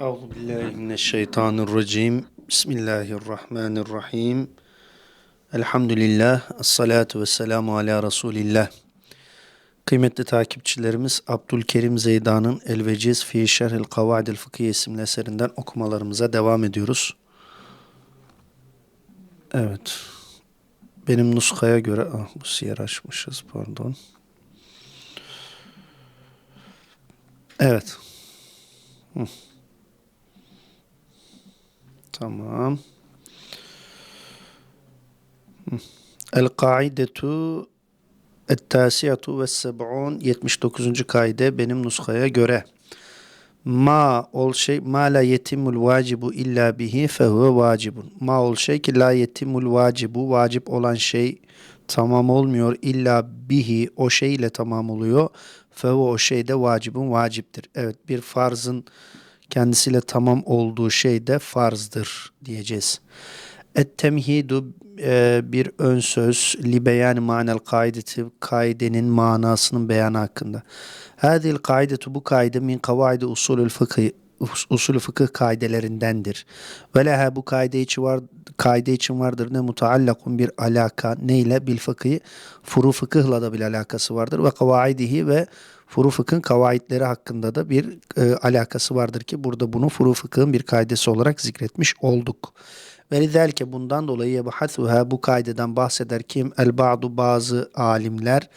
Euzu billahi mineşşeytanirracim. Bismillahirrahmanirrahim. Elhamdülillah. Esselatu vesselamu ala Resulillah. Kıymetli takipçilerimiz Abdülkerim Zeydan'ın El Veciz fi Şerhil Kavaidil Fıkhiye isimli eserinden okumalarımıza devam ediyoruz. Evet. Benim nuskaya göre ah, bu siyer açmışız pardon. Evet. Hı. Tamam. El-Kaidetu Et-Tasiyatu ve Seb'un 79. kaide benim nuskaya göre. Ma ol şey ma la yetimul vacibu illa bihi fehuve vacibun. Ma ol şey ki la yetimul vacibu vacip olan şey tamam olmuyor illa bihi o şey ile tamam oluyor. Fehuve o şey de vacibun vaciptir. Evet bir farzın kendisiyle tamam olduğu şey de farzdır diyeceğiz. Et-temhidu e, bir ön söz li beyan manel kaideti kaidenin manasının beyanı hakkında. Hadil kaidetu bu kaide min kavaidi usulül fıkıh usulü fıkıh kaidelerindendir. Ve leha bu kaide için var kaide için vardır ne mutaallakun bir alaka neyle bil fıkhi furu fıkıhla da bir alakası vardır ve kavaidihi ve furu fıkhın kavaitleri hakkında da bir e, alakası vardır ki burada bunu furu fıkhın bir kaidesi olarak zikretmiş olduk. Ve lizelke bundan dolayı yebhasuha bu kaideden bahseder kim? El ba'du bazı alimler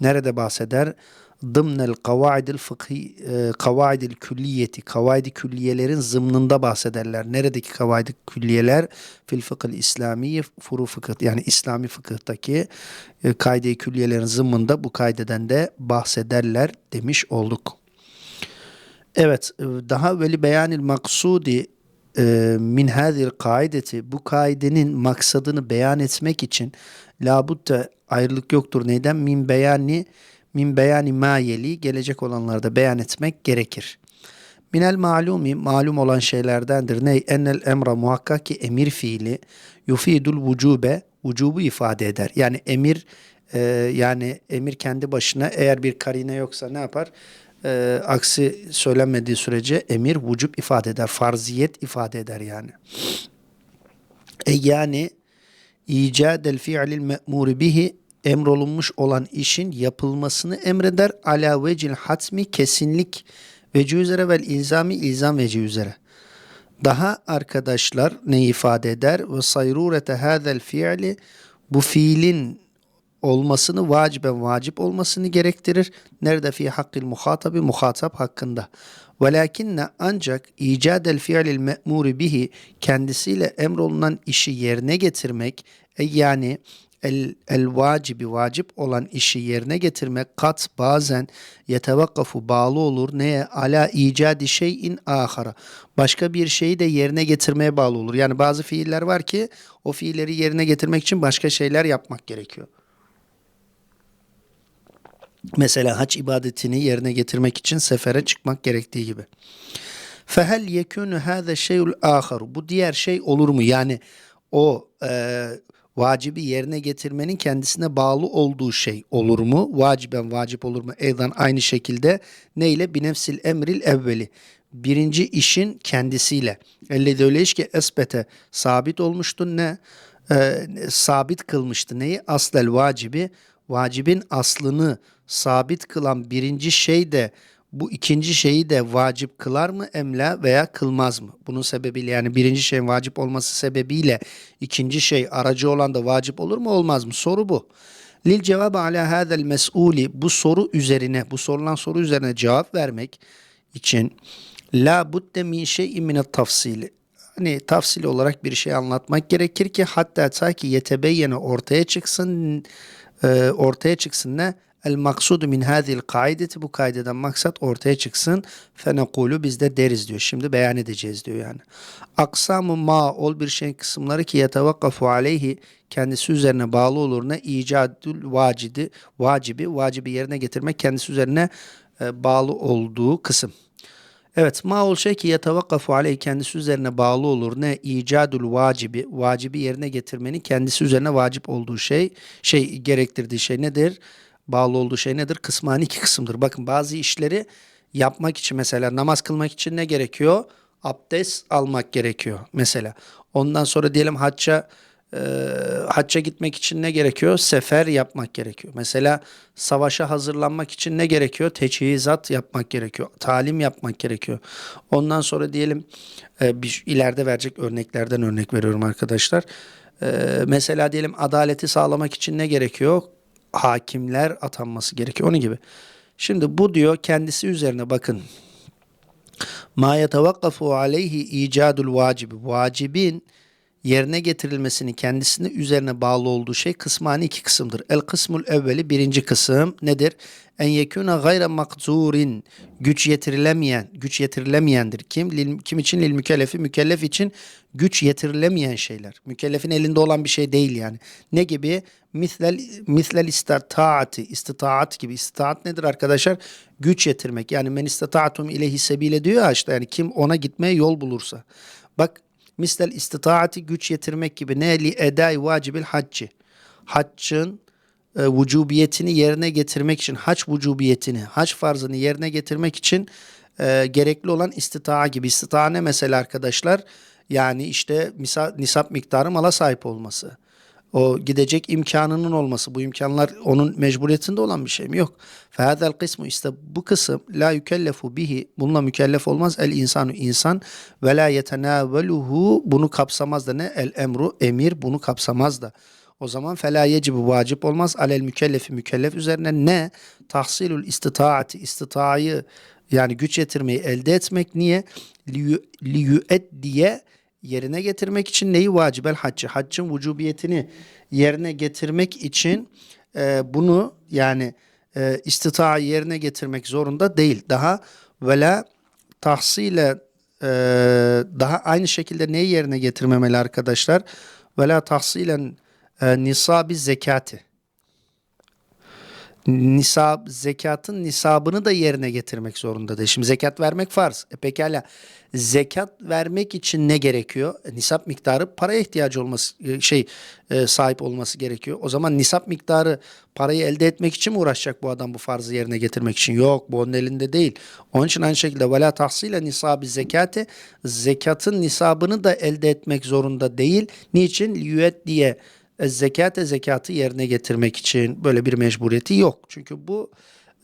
nerede bahseder? Dımnel kavaidil fıkhi e, kavaidil külliyeti kavaidi külliyelerin zımnında bahsederler. Neredeki kavaidi külliyeler? Fil fıkhıl İslami furu fıkıh yani İslami fıkıhtaki e, kaide külliyelerin zımnında bu kaideden de bahsederler demiş olduk. Evet daha veli beyanil maksudi e, min hadil kaideti bu kaidenin maksadını beyan etmek için labutta ayrılık yoktur. Neden? Min beyani min beyani ma yeli gelecek olanlarda beyan etmek gerekir. Minel malumi malum olan şeylerdendir. Ne? Ennel emra muhakkak ki emir fiili yufidul vücube vücubu ifade eder. Yani emir e, yani emir kendi başına eğer bir karine yoksa ne yapar? E, aksi söylenmediği sürece emir vücub ifade eder. Farziyet ifade eder yani. E yani icadel fi'lil me'muri bihi emrolunmuş olan işin yapılmasını emreder. Ala vecil hatmi kesinlik veci üzere vel ilzami ilzam veci üzere. Daha arkadaşlar ne ifade eder? Ve sayrurete hadel fi'li bu fiilin olmasını vaciben vacip olmasını gerektirir. Nerede fi hakkil muhatabi muhatap hakkında. Velakinne ancak icadel fiilil me'muri bihi kendisiyle emrolunan işi yerine getirmek e yani el, el vacibi vacip olan işi yerine getirmek kat bazen yetevakkafu bağlı olur neye ala icadi şeyin ahara başka bir şeyi de yerine getirmeye bağlı olur. Yani bazı fiiller var ki o fiilleri yerine getirmek için başka şeyler yapmak gerekiyor. Mesela hac ibadetini yerine getirmek için sefere çıkmak gerektiği gibi. Fehel yekunu hâze şeyul âharu. Bu diğer şey olur mu? Yani o e, vacibi yerine getirmenin kendisine bağlı olduğu şey olur mu? Vaciben vacip olur mu? Eydan aynı şekilde neyle? Binefsil emril evveli. Birinci işin kendisiyle. Ellezi öyle iş ki esbete sabit olmuştu ne? E, sabit kılmıştı neyi? Aslel vacibi. Vacibin aslını sabit kılan birinci şey de bu ikinci şeyi de vacip kılar mı emla veya kılmaz mı? Bunun sebebiyle yani birinci şeyin vacip olması sebebiyle ikinci şey aracı olan da vacip olur mu olmaz mı? Soru bu. Lil cevabı ala hadel mes'uli bu soru üzerine bu sorulan soru üzerine cevap vermek için la budde min şey'in minet tafsili hani tafsil olarak bir şey anlatmak gerekir ki hatta ta ki yetebeyyene ortaya çıksın e, ortaya çıksın ne? El maksudu min hadil kaideti bu kaideden maksat ortaya çıksın. Fenekulu biz de deriz diyor. Şimdi beyan edeceğiz diyor yani. Aksamı ma ol bir şeyin kısımları ki yetevakkafu aleyhi kendisi üzerine bağlı olur ne icadül vacidi vacibi vacibi yerine getirmek kendisi üzerine e, bağlı olduğu kısım. Evet ma ol şey ki yetevakkafu aleyhi kendisi üzerine bağlı olur ne icadül vacibi vacibi yerine getirmenin kendisi üzerine vacip olduğu şey şey gerektirdiği şey nedir? Bağlı olduğu şey nedir? Kısmani iki kısımdır. Bakın bazı işleri yapmak için mesela namaz kılmak için ne gerekiyor? abdest almak gerekiyor mesela. Ondan sonra diyelim hacca e, hacca gitmek için ne gerekiyor? Sefer yapmak gerekiyor. Mesela savaşa hazırlanmak için ne gerekiyor? Teçhizat yapmak gerekiyor. Talim yapmak gerekiyor. Ondan sonra diyelim e, bir ileride verecek örneklerden örnek veriyorum arkadaşlar. E, mesela diyelim adaleti sağlamak için ne gerekiyor? Hakimler atanması gerekiyor. Onun gibi. Şimdi bu diyor kendisi üzerine bakın. Ma yetevakkafu aleyhi icadul vacibi. Vacibin yerine getirilmesini kendisine üzerine bağlı olduğu şey kısmani iki kısımdır. El kısmul evveli birinci kısım nedir? En yekuna gayre makzurin güç yetirilemeyen, güç yetirilemeyendir. Kim? Kim için? Lil mükellefi. Mükellef için güç yetirilemeyen şeyler. Mükellefin elinde olan bir şey değil yani. Ne gibi? Mislel, mislel istitaati, istitaat gibi. İstitaat nedir arkadaşlar? Güç yetirmek. Yani men istataatum ilehi sebile diyor ya işte yani kim ona gitmeye yol bulursa. Bak mislel istitaati güç yetirmek gibi ne li edai vacibil hacci. Haccın e, vücubiyetini yerine getirmek için, hac vücubiyetini, hac farzını yerine getirmek için e, gerekli olan istitaa gibi. İstitaa ne mesela arkadaşlar? Yani işte misa, nisap miktarı mala sahip olması. O gidecek imkanının olması. Bu imkanlar onun mecburiyetinde olan bir şey mi? Yok. Fehadel kısmı işte bu kısım la yükellefu bihi. Bununla mükellef olmaz el insanu insan ve la yetenaveluhu bunu kapsamaz da ne? El emru emir bunu kapsamaz da. O zaman fela yecibu vacip olmaz alel mükellefi mükellef üzerine ne? Tahsilül istitaati istitayı yani güç yetirmeyi elde etmek niye? Liyüet diye yerine getirmek için neyi vacibel haccı? Haccın vücubiyetini yerine getirmek için e, bunu yani e, istitayı yerine getirmek zorunda değil. Daha vela tahsile e, daha aynı şekilde neyi yerine getirmemeli arkadaşlar? Vela tahsilen e, nisabi zekati. Nisab, zekatın nisabını da yerine getirmek zorundadır. Şimdi zekat vermek farz. E pekala zekat vermek için ne gerekiyor? E, nisap miktarı paraya ihtiyacı olması e, şey e, sahip olması gerekiyor. O zaman nisap miktarı parayı elde etmek için mi uğraşacak bu adam bu farzı yerine getirmek için? Yok bu onun elinde değil. Onun için aynı şekilde vela tahsile nisabı zekati zekatın nisabını da elde etmek zorunda değil. Niçin? Liyüet diye zekate zekatı yerine getirmek için böyle bir mecburiyeti yok. Çünkü bu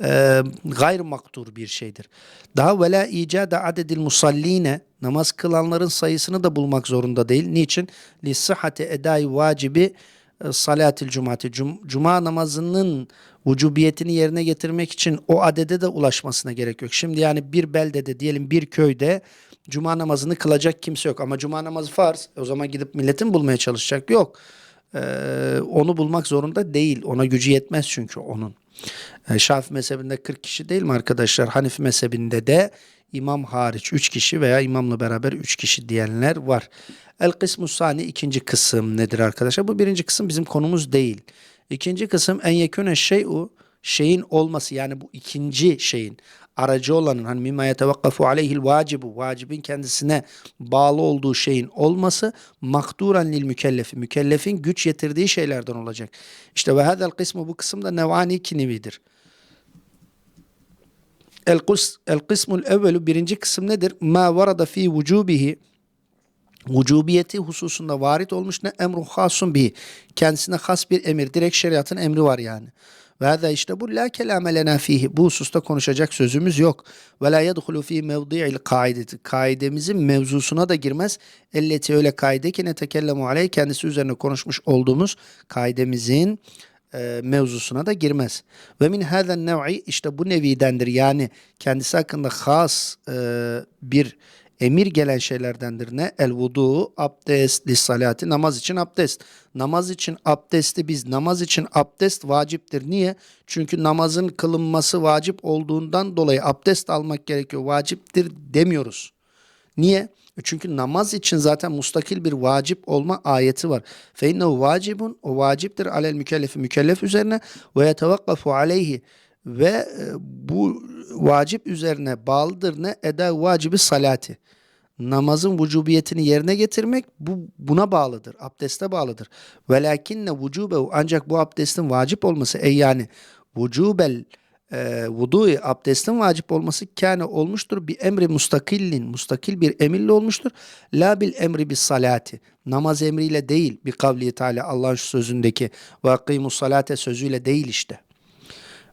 e, gayr maktur bir şeydir. Daha vela icada adedil musalline namaz kılanların sayısını da bulmak zorunda değil. Niçin? Li sıhhati edai vacibi e, salatil cumati. Cum, cuma namazının vücubiyetini yerine getirmek için o adede de ulaşmasına gerek yok. Şimdi yani bir beldede diyelim bir köyde cuma namazını kılacak kimse yok. Ama cuma namazı farz. O zaman gidip milletin bulmaya çalışacak. Yok. Ee, onu bulmak zorunda değil. Ona gücü yetmez çünkü onun. Ee, Şafii mezhebinde 40 kişi değil mi arkadaşlar? Hanifi mezhebinde de imam hariç 3 kişi veya imamla beraber 3 kişi diyenler var. El kısmu sani ikinci kısım nedir arkadaşlar? Bu birinci kısım bizim konumuz değil. İkinci kısım en yekune şey'u şeyin olması yani bu ikinci şeyin aracı olanın hani mimma yetevakkafu aleyhil vacibu vacibin kendisine bağlı olduğu şeyin olması makduran lil mükellefi mükellefin güç yetirdiği şeylerden olacak. İşte ve hadel kısmı bu kısımda nevani iki nevidir. El, kus, el kısmul evvelu birinci kısım nedir? Ma varada fi vücubihi vücubiyeti hususunda varit olmuş ne emru hasun bi kendisine has bir emir direkt şeriatın emri var yani. Ve da işte bu la kelame lena fihi. Bu hususta konuşacak sözümüz yok. Ve la yedhulu fi mevdi'il kaideti. Kaidemizin mevzusuna da girmez. Elleti öyle kaide ki ne tekellemu aleyh kendisi üzerine konuşmuş olduğumuz kaidemizin e, mevzusuna da girmez. Ve min hâzen nev'i işte bu nevidendir. Yani kendisi hakkında has e, bir emir gelen şeylerdendir ne? El vudu, abdest, lissalati, namaz için abdest. Namaz için abdesti biz, namaz için abdest vaciptir. Niye? Çünkü namazın kılınması vacip olduğundan dolayı abdest almak gerekiyor. Vaciptir demiyoruz. Niye? E çünkü namaz için zaten mustakil bir vacip olma ayeti var. Fe innehu vacibun, o vaciptir alel mükellefi mükellef üzerine ve yetevakkafu aleyhi ve e, bu vacip üzerine bağlıdır ne? Eda vacibi salati. Namazın vücubiyetini yerine getirmek bu buna bağlıdır. Abdeste bağlıdır. Velakinne vücubehu ancak bu abdestin vacip olması ey yani vücubel e, vudu abdestin vacip olması kâne olmuştur. Bir emri mustakillin, mustakil bir emirle olmuştur. La bil emri bis salati. Namaz emriyle değil bir kavli Teala Allah'ın sözündeki ve akimus salate sözüyle değil işte.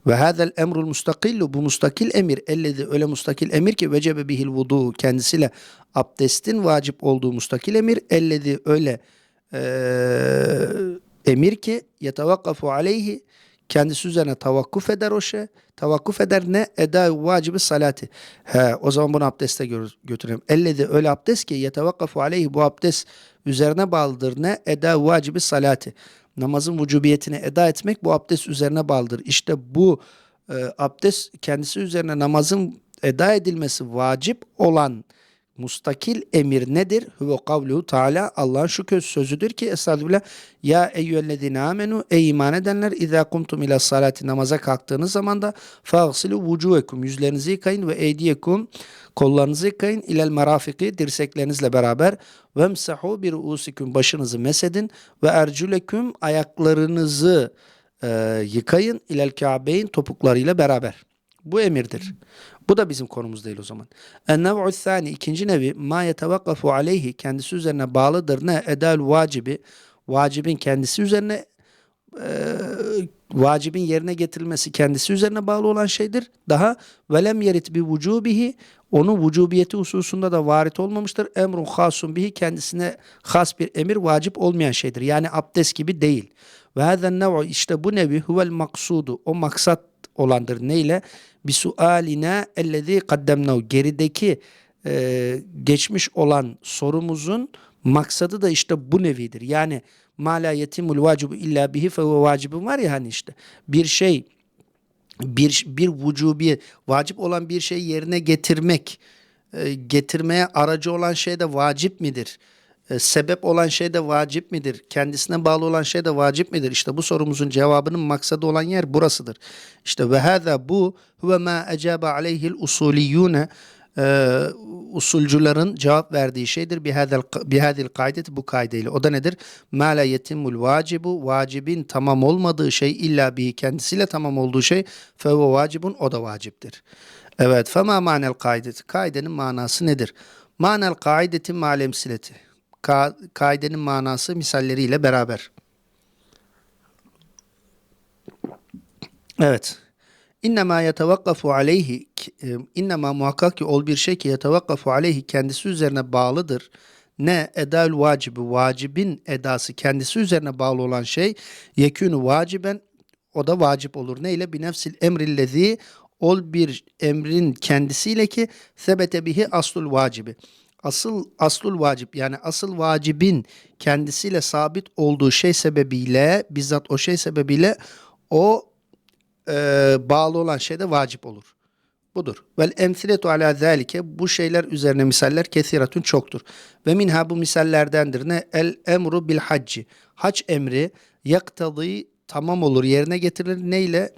Ve hadel emrul mustakillu bu mustakil emir ellezi öyle mustakil emir ki vecebe bihil vudu kendisiyle abdestin vacip olduğu mustakil emir ellezi öyle eee, emir ki yetevakkafu aleyhi kendisi üzerine tavakkuf eder o şey. Tavakkuf eder ne? Eda vacibi salati. He, o zaman bunu abdeste gö- götürelim. Ellezi öyle abdest ki yetevakkafu aleyhi bu abdest üzerine bağlıdır ne? Eda vacibi salati. Namazın vücubiyetini eda etmek bu abdest üzerine bağlıdır. İşte bu e, abdest kendisi üzerine namazın eda edilmesi vacip olan mustakil emir nedir? Huve kavluhu Teala Allah'ın şu köz sözüdür ki Estağfirullah Ya eyyühellezine amenu ey iman edenler izâ kumtum ila salati namaza kalktığınız zaman da fagsilu vucuhekum yüzlerinizi yıkayın ve eydiyekum kollarınızı yıkayın ilel merafiki dirseklerinizle beraber ve emsahu bir usikum başınızı mesedin ve ercüleküm ayaklarınızı e, yıkayın ilel kâbeyn topuklarıyla beraber. Bu emirdir. Bu da bizim konumuz değil o zaman. En-nev'u thani ikinci nevi ma yetevakkafu aleyhi kendisi üzerine bağlıdır ne edal vacibi vacibin kendisi üzerine e, vacibin yerine getirilmesi kendisi üzerine bağlı olan şeydir. Daha velem yerit bi vücubihi onun vücubiyeti hususunda da varit olmamıştır. Emrun hasun bihi kendisine has bir emir vacip olmayan şeydir. Yani abdest gibi değil. Ve hazen nev'u işte bu nevi huvel maksudu o maksat olandır. Neyle? Bi sualina ellezî kaddemnahu gerideki e, geçmiş olan sorumuzun maksadı da işte bu nevidir. Yani ma la yetimul vacibu illa bihi fe vacibun var ya hani işte bir şey bir bir vücubi vacip olan bir şeyi yerine getirmek e, getirmeye aracı olan şey de vacip midir? E, sebep olan şey de vacip midir? Kendisine bağlı olan şey de vacip midir? İşte bu sorumuzun cevabının maksadı olan yer burasıdır. İşte ve hâzâ bu huve mâ ecâbe aleyhil usuliyûne e, usulcuların cevap verdiği şeydir. Bihadil, kaideti bu kaideyle. O da nedir? Ma la yetimul vacibu vacibin tamam olmadığı şey illa bir kendisiyle tamam olduğu şey fe vacibun o da vaciptir. Evet. Fema manel kaideti. Kaidenin manası nedir? Manel kaideti malemsileti. Ka kaidenin manası misalleriyle beraber. Evet. İnnemâ yetevakkafu aleyhi e, innema muhakkak ki ol bir şey ki yetevakkafu aleyhi kendisi üzerine bağlıdır. Ne edal vacibi vacibin edası kendisi üzerine bağlı olan şey yekûnü vaciben o da vacip olur. Ne ile? Binefsil emrillezî ol bir emrin kendisiyle ki sebete bihi aslul vacibi. Asıl aslul vacip yani asıl vacibin kendisiyle sabit olduğu şey sebebiyle bizzat o şey sebebiyle o e, bağlı olan şey de vacip olur. Budur. Vel emsiletu ala zalike bu şeyler üzerine misaller kesiratun çoktur. Ve minha bu misallerdendir ne? El emru bil hacci. Hac emri yaktadı tamam olur yerine getirilir. Neyle?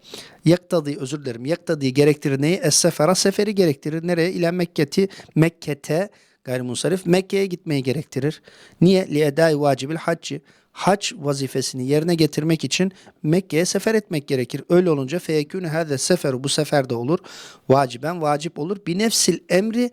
Yaktadı özür dilerim. Yaktadı gerektirir neyi? Es sefera seferi gerektirir. Nereye? İle Mekke'ti Mekke'te gayrimunsarif Mekke'ye gitmeyi gerektirir. Niye? Li edai vacibil hacci hac vazifesini yerine getirmek için Mekke'ye sefer etmek gerekir. Öyle olunca feyekûnü hâze sefer bu sefer de olur. Vaciben vacip olur. Bir nefsil emri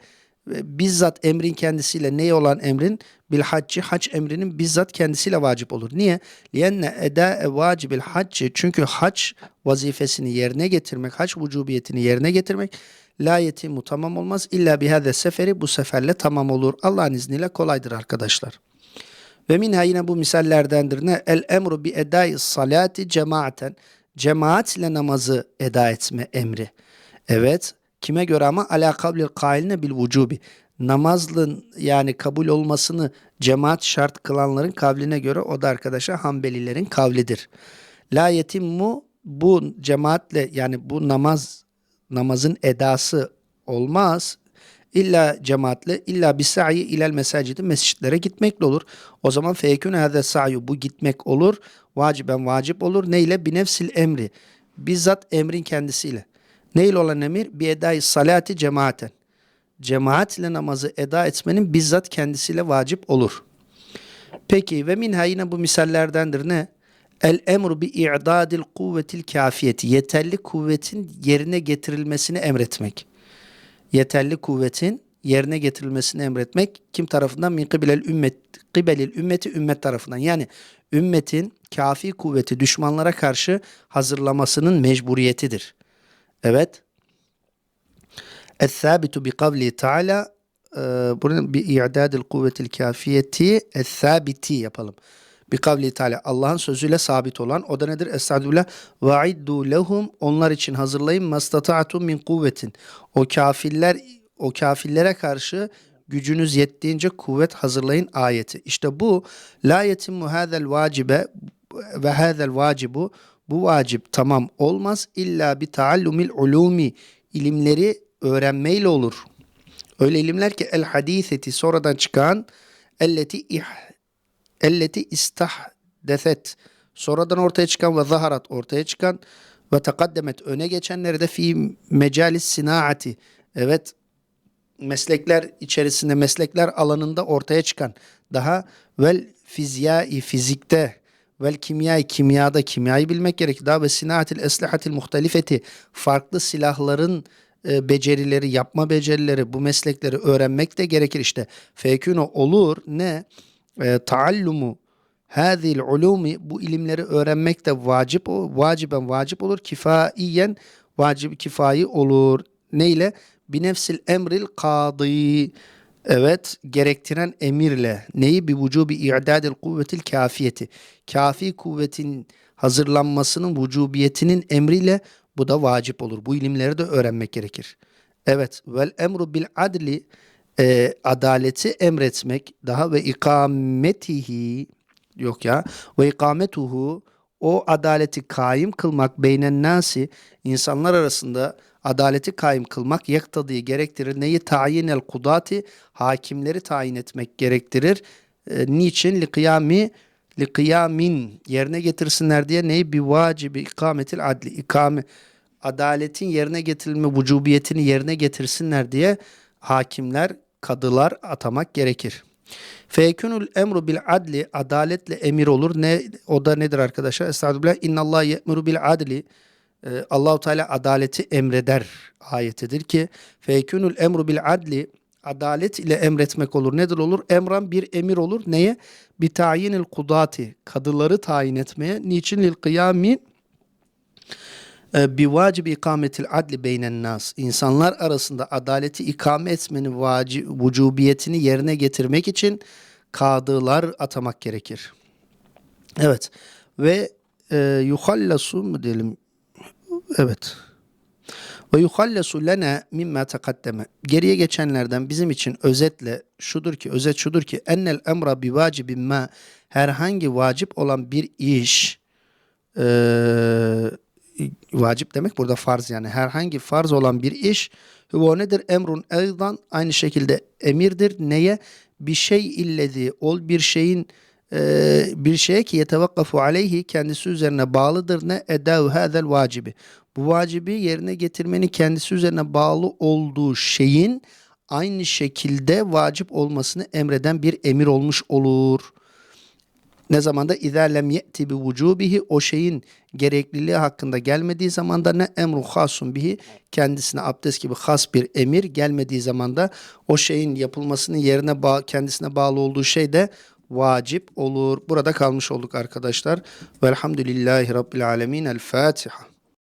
e, bizzat emrin kendisiyle ney olan emrin bil haccı hac emrinin bizzat kendisiyle vacip olur. Niye? Liyenne eda vacibil haccı çünkü hac vazifesini yerine getirmek, hac vücubiyetini yerine getirmek la yetimu tamam olmaz. İlla bihâze seferi bu seferle tamam olur. Allah'ın izniyle kolaydır arkadaşlar. Ve minha yine bu misallerdendir ne? El emru bi edai salati cemaaten. Cemaatle namazı eda etme emri. Evet. Kime göre ama ala kablil kailine bil vücubi. Namazlın yani kabul olmasını cemaat şart kılanların kavline göre o da arkadaşlar Hanbelilerin kavlidir. La yetimmu bu cemaatle yani bu namaz namazın edası olmaz İlla cemaatle illa bir sa'i ilel mesacidi mescitlere gitmekle olur. O zaman feyekûne hâze sa'yu bu gitmek olur. Vaciben vacip olur. Neyle? Binefsil emri. Bizzat emrin kendisiyle. Neyle olan emir? Bi edai salati cemaaten. Cemaat ile namazı eda etmenin bizzat kendisiyle vacip olur. Peki ve minha yine bu misallerdendir ne? El emru bi i'dadil kuvvetil kafiyeti. Yeterli kuvvetin yerine getirilmesini emretmek. Yeterli kuvvetin yerine getirilmesini emretmek kim tarafından? Min kıbelel ümmet, kıbelil ümmeti ümmet tarafından. Yani ümmetin kafi kuvveti düşmanlara karşı hazırlamasının mecburiyetidir. Evet. Es-sabitu bi kavli Teala e, bunun bir i'dadil kuvvetil kafiyeti es-sabiti yapalım. Bi kavli Teala Allah'ın sözüyle sabit olan o da nedir? Estağfirullah ve aiddu lehum onlar için hazırlayın mastata'tum min kuvvetin. O kafirler o kafirlere karşı gücünüz yettiğince kuvvet hazırlayın ayeti. İşte bu la yetimmu hadel vacibe ve hadel vacibu bu vacip tamam olmaz illa bi taallumil ulumi ilimleri öğrenmeyle olur. Öyle ilimler ki el hadiseti sonradan çıkan elleti ih elleti istahdeset sonradan ortaya çıkan ve zaharat ortaya çıkan ve tekaddemet öne geçenleri de fi mecalis sinaati evet meslekler içerisinde meslekler alanında ortaya çıkan daha vel fizyai fizikte vel kimyayı kimyada kimyayı bilmek gerekir. Daha ve sinaatil eslihatil muhtelifeti farklı silahların e, becerileri, yapma becerileri, bu meslekleri öğrenmek de gerekir işte. Feküno olur ne? E, taallumu hadil ulumi bu ilimleri öğrenmek de vacip vaciben vacip olur. Kifaiyen vacip kifayi olur. Neyle? Binefsil emril kadı. Evet, gerektiren emirle neyi bir vücubi i'dadil kuvvetil kafiyeti. Kafi kuvvetin hazırlanmasının vücubiyetinin emriyle bu da vacip olur. Bu ilimleri de öğrenmek gerekir. Evet, vel emru bil adli e, adaleti emretmek daha ve ikametihi yok ya ve ikametuhu o adaleti kaim kılmak beynen nasi insanlar arasında adaleti kaim kılmak yaktadıyı gerektirir. Neyi tayin el kudati hakimleri tayin etmek gerektirir. E, niçin li kıyami li kıyamin yerine getirsinler diye neyi bir vacibi ikametil adli ikame adaletin yerine getirilme vücubiyetini yerine getirsinler diye hakimler kadılar atamak gerekir. Feyekunul emru bil adli adaletle emir olur. Ne o da nedir arkadaşlar? Estağfirullah. İnnallah ye'muru bil adli. Ee, Allahu Teala adaleti emreder ayetidir ki feyekunul emru bil adli adalet ile emretmek olur. Nedir olur? Emran bir emir olur. Neye? Bir tayinil kudati. Kadıları tayin etmeye. Niçin lil kıyami bi vacib ikametil adli beynen nas. İnsanlar arasında adaleti ikame etmenin vacib, vücubiyetini yerine getirmek için kadılar atamak gerekir. Evet. Ve e, yuhallasu mu diyelim? Evet. Ve yuhallasu lena mimma takaddeme. Geriye geçenlerden bizim için özetle şudur ki, özet şudur ki ennel emra bi vacibin ma herhangi vacip olan bir iş eee vacip demek burada farz yani herhangi farz olan bir iş o nedir? Emrun eydan aynı şekilde emirdir. Neye? Bir şey illedi ol bir şeyin e, bir şeye ki yetevakkafu aleyhi kendisi üzerine bağlıdır ne edav hadel vacibi. Bu vacibi yerine getirmenin kendisi üzerine bağlı olduğu şeyin aynı şekilde vacip olmasını emreden bir emir olmuş olur. Ne zamanda izâ lem ye'ti bi vücubihi o şeyin gerekliliği hakkında gelmediği zamanda ne emru hasun bihi kendisine abdest gibi has bir emir gelmediği zamanda o şeyin yapılmasının yerine bağ, kendisine bağlı olduğu şey de vacip olur. Burada kalmış olduk arkadaşlar. Velhamdülillahi Rabbil Alemin. El Fatiha.